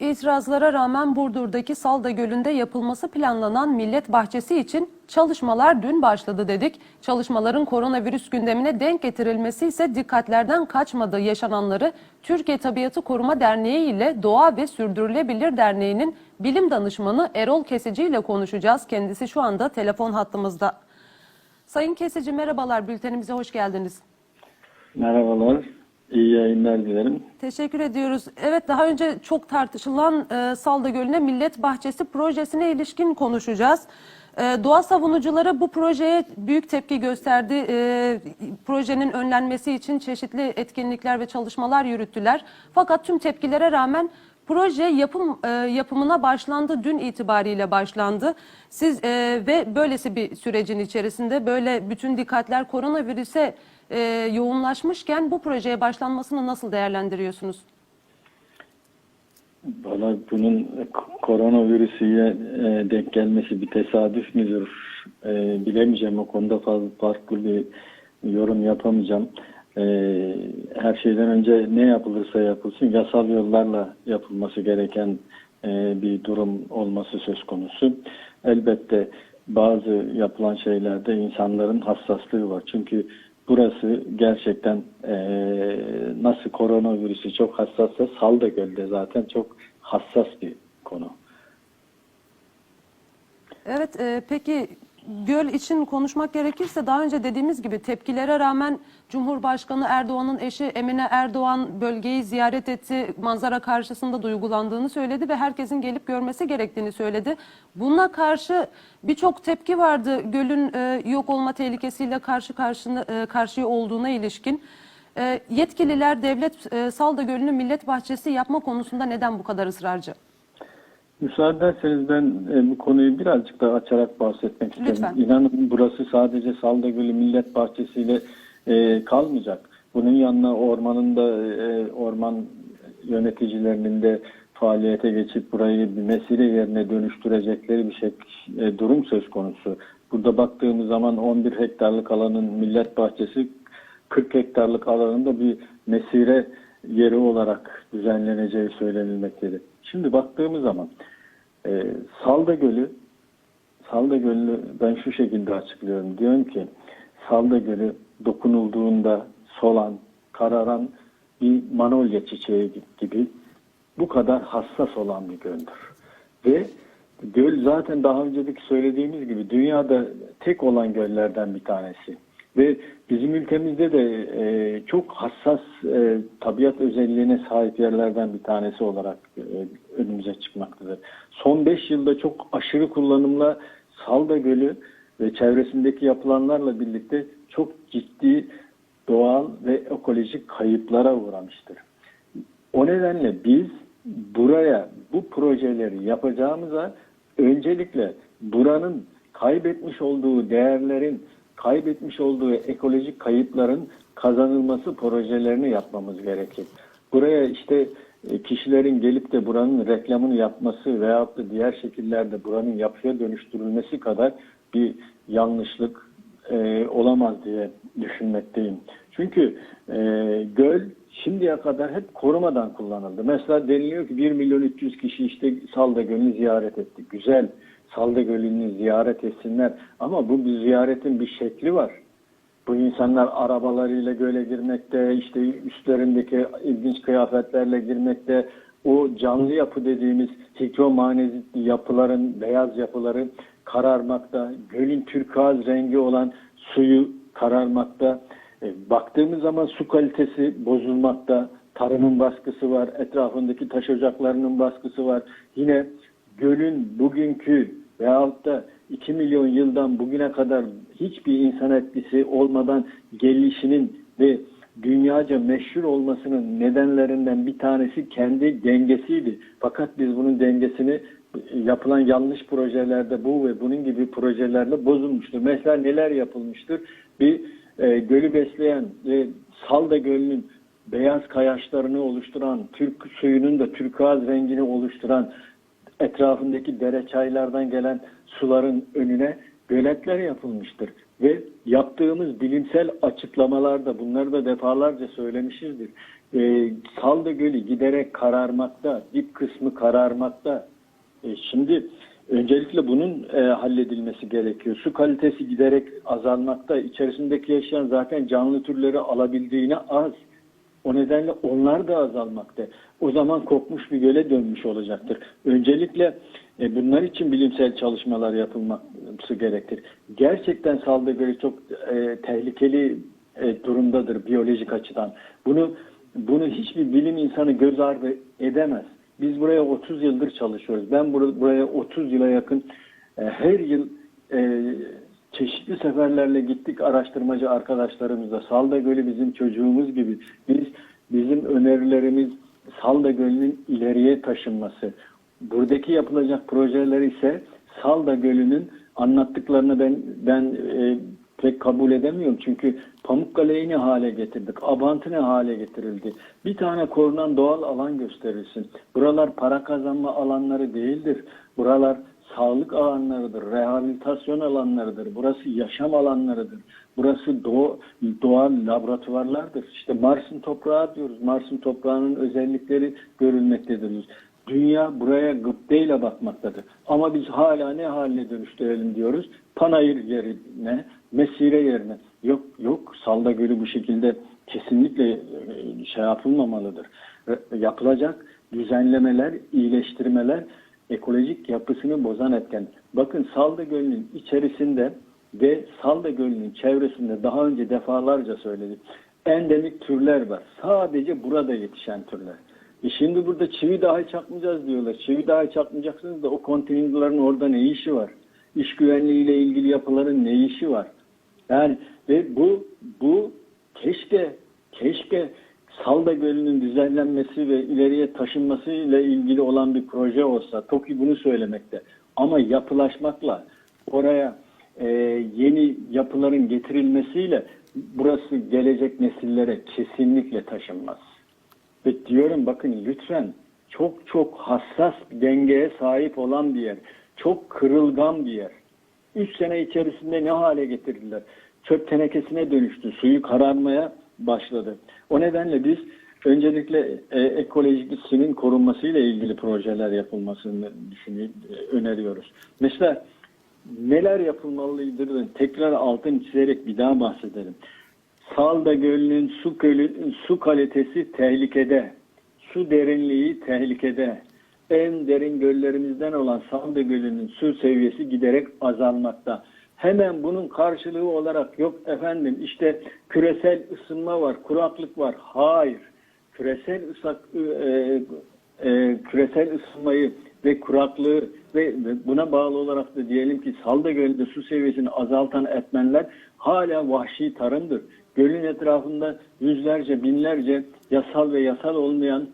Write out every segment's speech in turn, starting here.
İtirazlara rağmen Burdur'daki Salda Gölü'nde yapılması planlanan millet bahçesi için çalışmalar dün başladı dedik. Çalışmaların koronavirüs gündemine denk getirilmesi ise dikkatlerden kaçmadı yaşananları Türkiye Tabiatı Koruma Derneği ile Doğa ve Sürdürülebilir Derneği'nin bilim danışmanı Erol Kesici ile konuşacağız. Kendisi şu anda telefon hattımızda. Sayın Kesici merhabalar bültenimize hoş geldiniz. Merhabalar, iyi yayınlar dilerim. Teşekkür ediyoruz. Evet daha önce çok tartışılan e, Salda Gölü'ne Millet Bahçesi projesine ilişkin konuşacağız. E, doğa savunucuları bu projeye büyük tepki gösterdi. E, projenin önlenmesi için çeşitli etkinlikler ve çalışmalar yürüttüler. Fakat tüm tepkilere rağmen proje yapım e, yapımına başlandı. Dün itibariyle başlandı. Siz e, ve böylesi bir sürecin içerisinde böyle bütün dikkatler koronavirüse e, yoğunlaşmışken bu projeye başlanmasını nasıl değerlendiriyorsunuz? Valla bunun koronavirüsüye e, denk gelmesi bir tesadüf müdür e, bilemeyeceğim. O konuda fazla farklı bir yorum yapamayacağım. E, her şeyden önce ne yapılırsa yapılsın yasal yollarla yapılması gereken e, bir durum olması söz konusu. Elbette bazı yapılan şeylerde insanların hassaslığı var. Çünkü burası gerçekten eee, nasıl koronavirüsü çok hassassa Salda Göl'de zaten çok hassas bir konu. Evet, e, peki göl için konuşmak gerekirse daha önce dediğimiz gibi tepkilere rağmen Cumhurbaşkanı Erdoğan'ın eşi Emine Erdoğan bölgeyi ziyaret etti. Manzara karşısında duygulandığını söyledi ve herkesin gelip görmesi gerektiğini söyledi. Buna karşı birçok tepki vardı gölün e, yok olma tehlikesiyle karşı karşına, e, karşıya olduğuna ilişkin. E, yetkililer devlet e, Salda Gölü'nü millet bahçesi yapma konusunda neden bu kadar ısrarcı? Müsaade ederseniz ben e, bu konuyu birazcık daha açarak bahsetmek isterim. Lütfen. İnanın burası sadece Salda Gölü Millet Bahçesi'yle e, kalmayacak. Bunun yanına ormanın da e, orman yöneticilerinin de faaliyete geçip burayı bir mesire yerine dönüştürecekleri bir şey e, durum söz konusu. Burada baktığımız zaman 11 hektarlık alanın millet bahçesi 40 hektarlık alanında bir mesire yeri olarak düzenleneceği söylenilmektedir. Şimdi baktığımız zaman e, Salda Gölü Salda Gölü ben şu şekilde açıklıyorum. Diyorum ki Salda Gölü dokunulduğunda solan, kararan bir manolya çiçeği gibi bu kadar hassas olan bir göldür. Ve göl zaten daha önceki söylediğimiz gibi dünyada tek olan göllerden bir tanesi. Ve bizim ülkemizde de e, çok hassas e, tabiat özelliğine sahip yerlerden bir tanesi olarak e, önümüze çıkmaktadır. Son 5 yılda çok aşırı kullanımla Salda Gölü ve çevresindeki yapılanlarla birlikte çok ciddi doğal ve ekolojik kayıplara uğramıştır. O nedenle biz buraya bu projeleri yapacağımıza öncelikle buranın kaybetmiş olduğu değerlerin, kaybetmiş olduğu ekolojik kayıpların kazanılması projelerini yapmamız gerekir. Buraya işte e, kişilerin gelip de buranın reklamını yapması veyahut da diğer şekillerde buranın yapıya dönüştürülmesi kadar bir yanlışlık e, olamaz diye düşünmekteyim. Çünkü e, göl şimdiye kadar hep korumadan kullanıldı. Mesela deniliyor ki 1 milyon 300 kişi işte Salda Gölü'nü ziyaret etti. Güzel Salda Gölü'nü ziyaret etsinler ama bu bir ziyaretin bir şekli var. Bu insanlar arabalarıyla göle girmekte, işte üstlerindeki ilginç kıyafetlerle girmekte, o canlı yapı dediğimiz hidromanezit yapıların, beyaz yapıları kararmakta, gölün türkuaz rengi olan suyu kararmakta. E, baktığımız zaman su kalitesi bozulmakta, tarımın baskısı var, etrafındaki taş ocaklarının baskısı var. Yine gölün bugünkü veyahut da 2 milyon yıldan bugüne kadar hiçbir insan etkisi olmadan gelişinin ve dünyaca meşhur olmasının nedenlerinden bir tanesi kendi dengesiydi. Fakat biz bunun dengesini yapılan yanlış projelerde bu ve bunun gibi projelerle bozulmuştur. Mesela neler yapılmıştır? Bir e, gölü besleyen ve Salda Gölü'nün beyaz kayaçlarını oluşturan, Türk suyunun da türkuaz rengini oluşturan etrafındaki dere çaylardan gelen suların önüne göletler yapılmıştır. Ve yaptığımız bilimsel açıklamalarda bunları da defalarca söylemişizdir. E, Salda Gölü giderek kararmakta, dip kısmı kararmakta. E, şimdi öncelikle bunun e, halledilmesi gerekiyor. Su kalitesi giderek azalmakta. İçerisindeki yaşayan zaten canlı türleri alabildiğine az. O nedenle onlar da azalmakta. O zaman kokmuş bir göle dönmüş olacaktır. Öncelikle e, bunlar için bilimsel çalışmalar yapılması gerektir. Gerçekten Gölü çok e, tehlikeli e, durumdadır biyolojik açıdan. Bunu bunu hiçbir bilim insanı göz ardı edemez. Biz buraya 30 yıldır çalışıyoruz. Ben bur- buraya 30 yıla yakın e, her yıl e, çeşitli seferlerle gittik araştırmacı arkadaşlarımızla. Salda Gölü bizim çocuğumuz gibi. Biz bizim önerilerimiz Salda Gölü'nün ileriye taşınması. Buradaki yapılacak projeler ise Salda Gölü'nün anlattıklarını ben ben e, pek kabul edemiyorum. Çünkü Pamukkale'yi ne hale getirdik? Abantı ne hale getirildi? Bir tane korunan doğal alan gösterilsin. Buralar para kazanma alanları değildir. Buralar sağlık alanlarıdır, rehabilitasyon alanlarıdır. Burası yaşam alanlarıdır. Burası doğ, doğal laboratuvarlardır. İşte Mars'ın toprağı diyoruz. Mars'ın toprağının özellikleri görülmektedir. Dünya buraya gıpteyle bakmaktadır. Ama biz hala ne haline dönüştürelim diyoruz? Panayır yerine, mesire yerine. Yok yok Salda Gölü bu şekilde kesinlikle e, şey yapılmamalıdır. Yapılacak düzenlemeler, iyileştirmeler ekolojik yapısını bozan etken. Bakın Salda Gölü'nün içerisinde ve Salda Gölü'nün çevresinde daha önce defalarca söyledik. Endemik türler var. Sadece burada yetişen türler. E şimdi burada çivi dahi çakmayacağız diyorlar. Çivi dahi çakmayacaksınız da o konteynerların orada ne işi var? İş güvenliğiyle ilgili yapıların ne işi var? Yani ve bu bu keşke keşke Salda Gölü'nün düzenlenmesi ve ileriye taşınması ile ilgili olan bir proje olsa. TOKİ bunu söylemekte. Ama yapılaşmakla oraya e, yeni yapıların getirilmesiyle burası gelecek nesillere kesinlikle taşınmaz. Ve diyorum bakın lütfen çok çok hassas bir dengeye sahip olan bir yer. Çok kırılgan bir yer. Üç sene içerisinde ne hale getirdiler? Çöp tenekesine dönüştü. Suyu kararmaya başladı. O nedenle biz öncelikle e, ekolojik isinin korunmasıyla ilgili projeler yapılmasını düşünüyor, e, öneriyoruz. Mesela neler yapılmalıdır? Tekrar altın çizerek bir daha bahsedelim. Salda Gölü'nün su, gölü, su kalitesi tehlikede. Su derinliği tehlikede. En derin göllerimizden olan Salda Gölü'nün su seviyesi giderek azalmakta. Hemen bunun karşılığı olarak yok efendim işte küresel ısınma var, kuraklık var. Hayır. Küresel ısak, e, e, küresel ısınmayı ve kuraklığı ve, buna bağlı olarak da diyelim ki Salda Gölü'nde su seviyesini azaltan etmenler hala vahşi tarımdır. Gölün etrafında yüzlerce, binlerce yasal ve yasal olmayan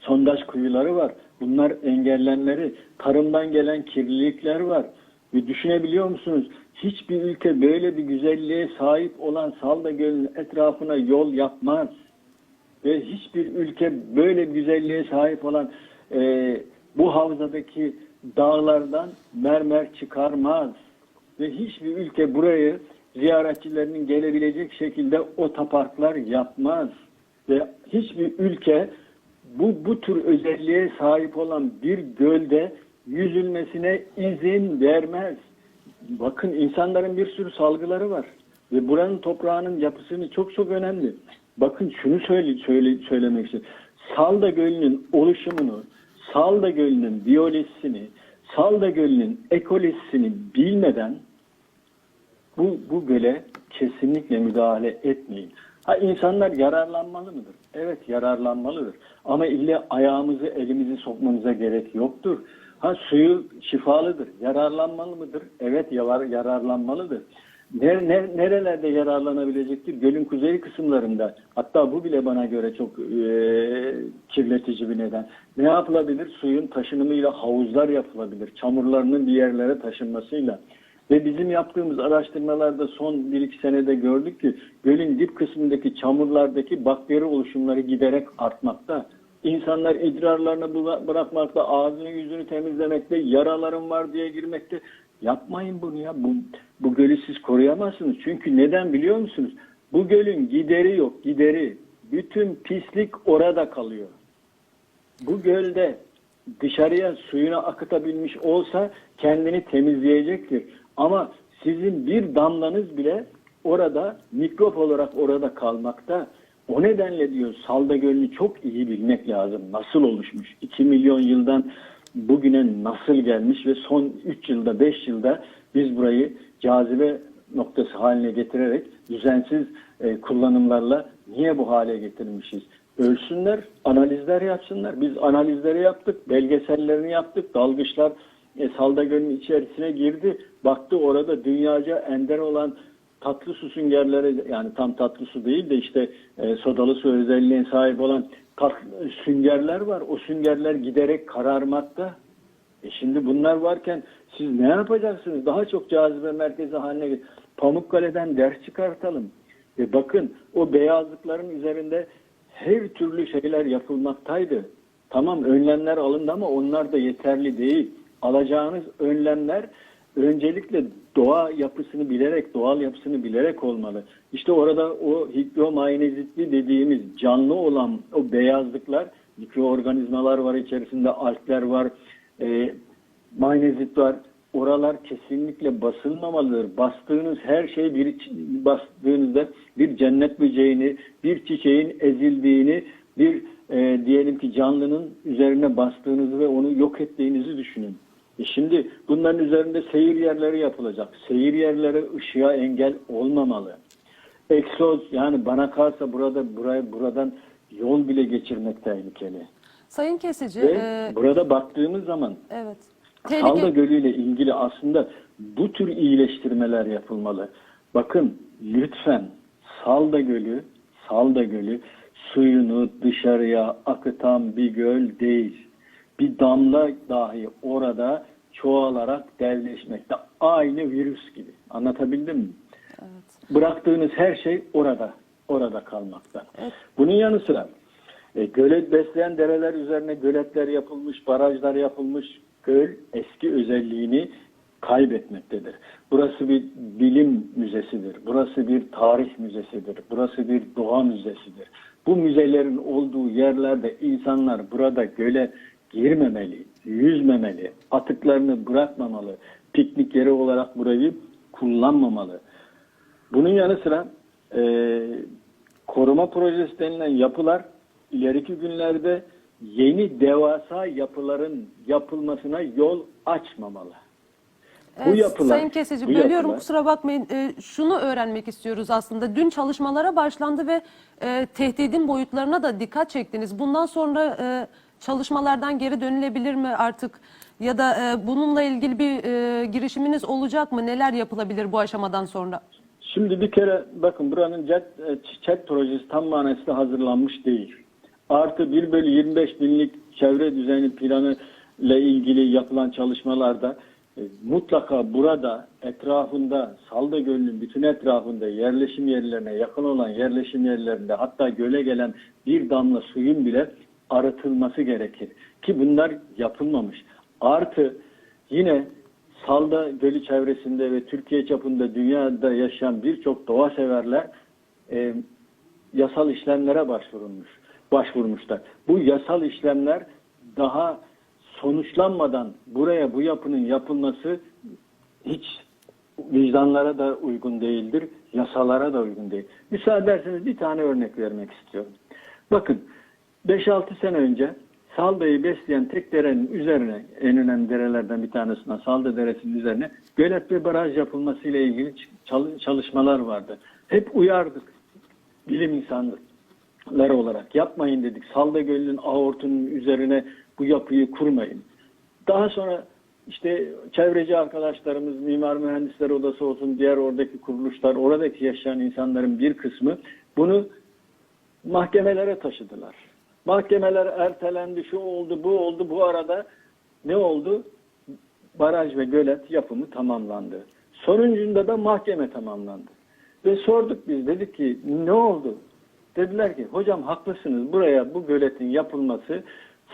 sondaj kuyuları var. Bunlar engellenmeleri, tarımdan gelen kirlilikler var. Ve düşünebiliyor musunuz? Hiçbir ülke böyle bir güzelliğe sahip olan Salda Gölü'nün etrafına yol yapmaz. Ve hiçbir ülke böyle güzelliğe sahip olan e, bu havzadaki dağlardan mermer çıkarmaz. Ve hiçbir ülke burayı ziyaretçilerinin gelebilecek şekilde otoparklar yapmaz. Ve hiçbir ülke bu, bu tür özelliğe sahip olan bir gölde yüzülmesine izin vermez. Bakın insanların bir sürü salgıları var. Ve buranın toprağının yapısını çok çok önemli. Bakın şunu söyle, söyle, söylemek istiyorum. Salda Gölü'nün oluşumunu, Salda Gölü'nün biyolojisini, Salda Gölü'nün ekolojisini bilmeden bu, bu göle kesinlikle müdahale etmeyin. Ha insanlar yararlanmalı mıdır? Evet yararlanmalıdır. Ama ille ayağımızı elimizi sokmamıza gerek yoktur. Ha suyu şifalıdır. Yararlanmalı mıdır? Evet yarar, yararlanmalıdır. Ne, ne, nerelerde yararlanabilecektir? Gölün kuzey kısımlarında. Hatta bu bile bana göre çok e, kirletici bir neden. Ne yapılabilir? Suyun taşınımıyla havuzlar yapılabilir. Çamurlarının bir yerlere taşınmasıyla. Ve bizim yaptığımız araştırmalarda son 1-2 senede gördük ki gölün dip kısmındaki çamurlardaki bakteri oluşumları giderek artmakta. İnsanlar idrarlarını bıra- bırakmakta, ağzını yüzünü temizlemekte, yaralarım var diye girmekte. Yapmayın bunu ya. Bu, bu gölü siz koruyamazsınız. Çünkü neden biliyor musunuz? Bu gölün gideri yok, gideri. bütün pislik orada kalıyor. Bu gölde dışarıya suyunu akıtabilmiş olsa kendini temizleyecektir. Ama sizin bir damlanız bile orada mikrop olarak orada kalmakta. O nedenle diyor Salda Gölü'nü çok iyi bilmek lazım. Nasıl oluşmuş? 2 milyon yıldan bugüne nasıl gelmiş ve son 3 yılda 5 yılda biz burayı cazibe noktası haline getirerek düzensiz e, kullanımlarla niye bu hale getirmişiz? Ölsünler, analizler yapsınlar. Biz analizleri yaptık, belgesellerini yaptık. Dalgıçlar e, Salda Gölü'nün içerisine girdi. Baktı orada dünyaca ender olan tatlı su süngerleri yani tam tatlı su değil de işte e, sodalı su özelliğine sahip olan tatlı süngerler var. O süngerler giderek kararmakta. E şimdi bunlar varken siz ne yapacaksınız? Daha çok cazibe merkezi haline get- Pamukkale'den ders çıkartalım. Ve bakın o beyazlıkların üzerinde her türlü şeyler yapılmaktaydı. Tamam önlemler alındı ama onlar da yeterli değil. Alacağınız önlemler öncelikle doğa yapısını bilerek, doğal yapısını bilerek olmalı. İşte orada o hidromagnezitli dediğimiz canlı olan o beyazlıklar, mikroorganizmalar var içerisinde, algler var, e, magnezit var. Oralar kesinlikle basılmamalıdır. Bastığınız her şey bir bastığınızda bir cennet böceğini, bir çiçeğin ezildiğini, bir e, diyelim ki canlının üzerine bastığınızı ve onu yok ettiğinizi düşünün. E şimdi bunların üzerinde seyir yerleri yapılacak. Seyir yerleri ışığa engel olmamalı. Egzoz yani bana kalsa burada buraya buradan yol bile geçirmek tehlikeli. Sayın Kesici, Ve e, burada baktığımız zaman evet. Tehlike, Gölü ile ilgili aslında bu tür iyileştirmeler yapılmalı. Bakın lütfen Salda Gölü, Salda Gölü suyunu dışarıya akıtan bir göl değil. Bir damla dahi orada çoğalarak devleşmekte. Aynı virüs gibi. Anlatabildim mi? Bıraktığınız her şey orada, orada kalmakta. Bunun yanı sıra e, gölet besleyen dereler üzerine göletler yapılmış, barajlar yapılmış. Göl eski özelliğini kaybetmektedir. Burası bir bilim müzesidir. Burası bir tarih müzesidir. Burası bir doğa müzesidir. Bu müzelerin olduğu yerlerde insanlar burada göle girmemeli, yüzmemeli, atıklarını bırakmamalı, piknik yeri olarak burayı kullanmamalı. Bunun yanı sıra e, koruma projesi denilen yapılar ileriki günlerde yeni devasa yapıların yapılmasına yol açmamalı. Bu Evet, yapılar, Sayın Kesici, bu bölüyorum yapılar- kusura bakmayın. E, şunu öğrenmek istiyoruz aslında. Dün çalışmalara başlandı ve e, tehdidin boyutlarına da dikkat çektiniz. Bundan sonra e, çalışmalardan geri dönülebilir mi artık? Ya da e, bununla ilgili bir e, girişiminiz olacak mı? Neler yapılabilir bu aşamadan sonra? Şimdi bir kere bakın buranın CET, e, CET projesi tam manasıyla hazırlanmış değil. Artı 1 bölü 25 binlik çevre düzeni planı ile ilgili yapılan çalışmalarda e, mutlaka burada etrafında Salda Gölü'nün bütün etrafında yerleşim yerlerine yakın olan yerleşim yerlerinde hatta göle gelen bir damla suyun bile arıtılması gerekir. Ki bunlar yapılmamış. Artı yine Salda Gölü çevresinde ve Türkiye çapında dünyada yaşayan birçok doğa severler e, yasal işlemlere başvurulmuş, başvurmuşlar. Bu yasal işlemler daha sonuçlanmadan buraya bu yapının yapılması hiç vicdanlara da uygun değildir, yasalara da uygun değil. Müsaade ederseniz bir tane örnek vermek istiyorum. Bakın 5-6 sene önce Salda'yı besleyen tek derenin üzerine en önemli derelerden bir tanesinden Salda Deresi'nin üzerine gölet ve baraj yapılması ile ilgili çal- çalışmalar vardı. Hep uyardık bilim insanları olarak yapmayın dedik. Salda Gölü'nün aortunun üzerine bu yapıyı kurmayın. Daha sonra işte çevreci arkadaşlarımız, mimar mühendisler odası olsun, diğer oradaki kuruluşlar, oradaki yaşayan insanların bir kısmı bunu mahkemelere taşıdılar. Mahkemeler ertelendi, şu oldu, bu oldu. Bu arada ne oldu? Baraj ve gölet yapımı tamamlandı. Sonuncunda da mahkeme tamamlandı. Ve sorduk biz, dedik ki ne oldu? Dediler ki hocam haklısınız buraya bu göletin yapılması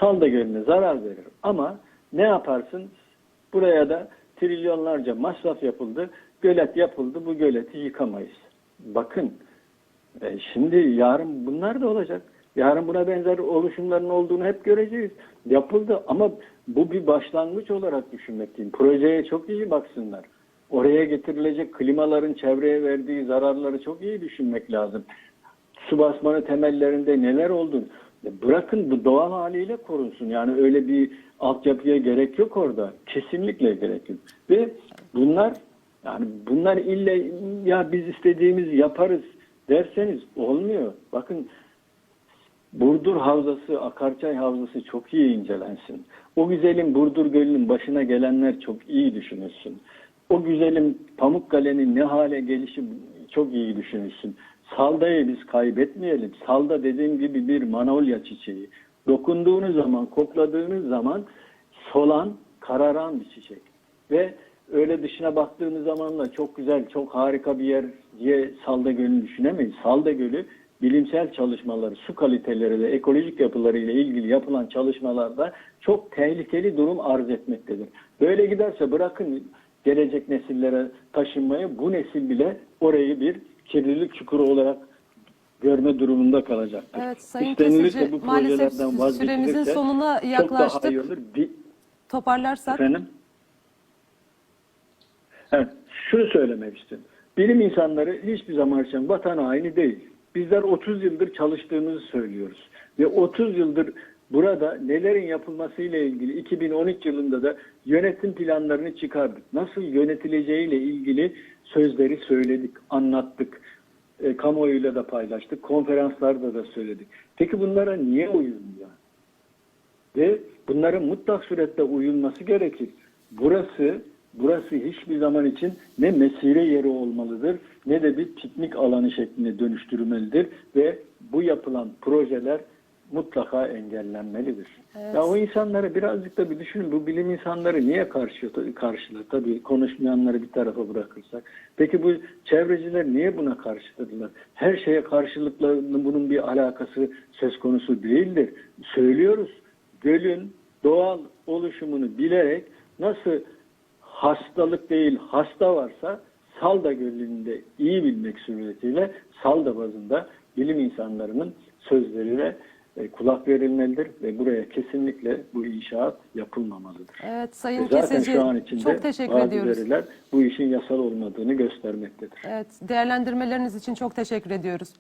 Salda Gölü'ne zarar verir. Ama ne yaparsın? Buraya da trilyonlarca masraf yapıldı. Gölet yapıldı. Bu göleti yıkamayız. Bakın E, şimdi yarın bunlar da olacak. Yarın buna benzer oluşumların olduğunu hep göreceğiz. Yapıldı ama bu bir başlangıç olarak düşünmekteyim. Projeye çok iyi baksınlar. Oraya getirilecek klimaların çevreye verdiği zararları çok iyi düşünmek lazım. Su basmanı temellerinde neler oldu? Bırakın bu doğal haliyle korunsun. Yani öyle bir altyapıya gerek yok orada. Kesinlikle gerek yok. Ve bunlar yani bunlar ille ya biz istediğimiz yaparız derseniz olmuyor. Bakın Burdur Havzası, Akarçay Havzası çok iyi incelensin. O güzelim Burdur Gölü'nün başına gelenler çok iyi düşünülsün. O güzelim Pamukkale'nin ne hale gelişi çok iyi düşünülsün. Salda'yı biz kaybetmeyelim. Salda dediğim gibi bir manolya çiçeği. Dokunduğunuz zaman, kokladığınız zaman solan, kararan bir çiçek. Ve öyle dışına baktığınız zaman da çok güzel, çok harika bir yer diye Salda Gölü'nü düşünemeyiz. Salda Gölü bilimsel çalışmaları, su kaliteleri ve ekolojik yapıları ile ilgili yapılan çalışmalarda çok tehlikeli durum arz etmektedir. Böyle giderse bırakın gelecek nesillere taşınmayı bu nesil bile orayı bir kirlilik çukuru olarak görme durumunda kalacaktır. Evet Sayın İstenilirse Kesici bu maalesef süremizin sonuna Çok yaklaştık. daha iyi olur. Bir, Toparlarsak. Efendim? Evet, şunu söylemek istiyorum. Bilim insanları hiçbir zaman için vatan haini değil. Bizler 30 yıldır çalıştığımızı söylüyoruz. Ve 30 yıldır burada nelerin yapılmasıyla ilgili 2013 yılında da yönetim planlarını çıkardık. Nasıl yönetileceğiyle ilgili sözleri söyledik, anlattık. E, kamuoyuyla da paylaştık, konferanslarda da söyledik. Peki bunlara niye uyulmuyor? ve bunların mutlak surette uyulması gerekir. Burası burası hiçbir zaman için ne mesire yeri olmalıdır ne de bir piknik alanı şeklinde dönüştürülmelidir ve bu yapılan projeler mutlaka engellenmelidir. Ya o insanları birazcık da bir düşünün. Bu bilim insanları niye karşı karşılar? Tabii konuşmayanları bir tarafa bırakırsak. Peki bu çevreciler niye buna karşıladılar? Her şeye karşılıkla bunun bir alakası söz konusu değildir. Söylüyoruz gölün doğal oluşumunu bilerek nasıl hastalık değil hasta varsa Salda Gölü'nde iyi bilmek suretiyle Salda bazında bilim insanlarının sözlerine e, kulak verilmelidir ve buraya kesinlikle bu inşaat yapılmamalıdır. Evet Ve Sayın zaten Kesici şu an içinde çok teşekkür bazı ediyoruz. veriler bu işin yasal olmadığını göstermektedir. Evet değerlendirmeleriniz için çok teşekkür ediyoruz.